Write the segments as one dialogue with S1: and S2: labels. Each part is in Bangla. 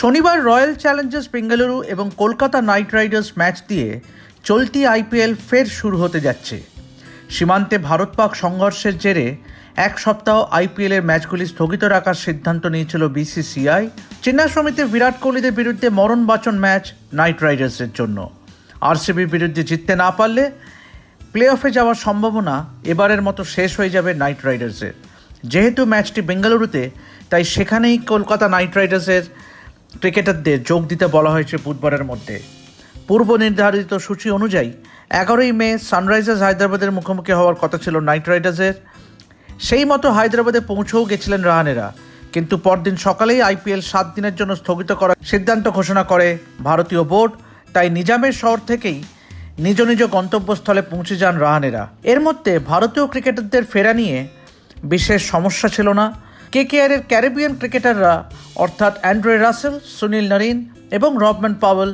S1: শনিবার রয়্যাল চ্যালেঞ্জার্স বেঙ্গালুরু এবং কলকাতা নাইট রাইডার্স ম্যাচ দিয়ে চলতি আইপিএল ফের শুরু হতে যাচ্ছে। সীমান্তে ভারত পাক সংঘর্ষের জেরে এক সপ্তাহ আইপিএলের ম্যাচগুলি স্থগিত রাখার সিদ্ধান্ত নিয়েছিল বিসিসিআই। চেন্নাই সমিতি বিরাট কোহলিদের বিরুদ্ধে মরণ বাচন ম্যাচ নাইট রাইডার্সের জন্য। আরসিবির বিরুদ্ধে জিততে না পারলে প্লে অফে যাওয়ার সম্ভাবনা এবারের মতো শেষ হয়ে যাবে নাইট রাইডার্সের। যেহেতু ম্যাচটি বেঙ্গালুরুতে, তাই সেখানেই কলকাতা নাইট রাইডার্সের ক্রিকেটারদের যোগ দিতে বলা হয়েছে বুধবারের মধ্যে। পূর্ব নির্ধারিত সূচি অনুযায়ী এগারোই মে সানরাইজার্স হায়দ্রাবাদের মুখোমুখি হওয়ার কথা ছিল নাইট রাইডার্সের। সেই মতো হায়দ্রাবাদে পৌঁছেও গেছিলেন রাহানেরা। কিন্তু পরদিন সকালেই আইপিএল সাত দিনের জন্য স্থগিত করার সিদ্ধান্ত ঘোষণা করে ভারতীয় বোর্ড। তাই নিজামের শহর থেকেই নিজ নিজ গন্তব্যস্থলে পৌঁছে যান রাহানেরা। এর মধ্যে ভারতীয় ক্রিকেটারদের ফেরা নিয়ে বিশেষ সমস্যা ছিল না। কেকেআরের ক্যারিবিয়ান ক্রিকেটাররা, অর্থাৎ অ্যান্ড্রে রাসেল, সুনীল নরিন এবং রবম্যান পাওয়েল,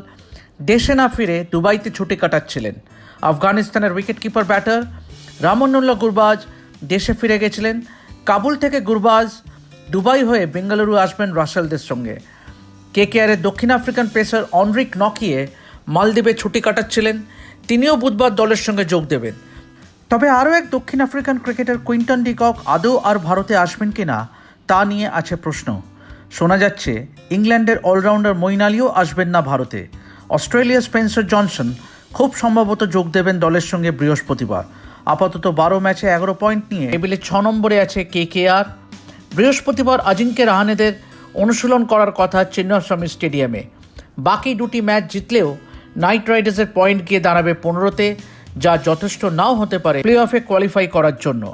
S1: দেশে না ফিরে দুবাইতে ছুটি কাটাচ্ছিলেন। আফগানিস্তানের উইকেটকিপার ব্যাটার রামনুল্লাহ গুরবাজ দেশে ফিরে গেছিলেন। কাবুল থেকে গুরবাজ দুবাই হয়ে বেঙ্গালুরু আসবেন রাসেলদের সঙ্গে। কেকেআরের দক্ষিণ আফ্রিকান পেসার অনরিক নকিয়ে মালদ্বীপে ছুটি কাটাচ্ছিলেন। তিনিও বুধবার দলের সঙ্গে যোগ দেবেন। তবে আরও এক দক্ষিণ আফ্রিকান ক্রিকেটার কুইন্টন ডিকক আদৌ আর ভারতে আসবেন কিনা তা নিয়ে আছে প্রশ্ন। শোনা যাচ্ছে, ইংল্যান্ডের অলরাউন্ডার মঈন আলীও আসবেন না ভারতে। অস্ট্রেলিয়া স্পেন্সার জনসন খুব সম্ভবত যোগ দেবেন দলের সঙ্গে বৃহস্পতিবার। আপাতত বারো ম্যাচে এগারো পয়েন্ট নিয়ে টেবিলে ছ নম্বরে আছে কে কে আর। বৃহস্পতিবার আজিঙ্কে রাহানেদের অনুশীলন করার কথা চিন্নাস্বামী স্টেডিয়ামে। বাকি দুটি ম্যাচ জিতলেও নাইট রাইডার্সের পয়েন্ট গিয়ে দাঁড়াবে পনেরোতে, যা যথেষ্ট নাও হতে পারে প্লে অফে কোয়ালিফাই করার জন্য।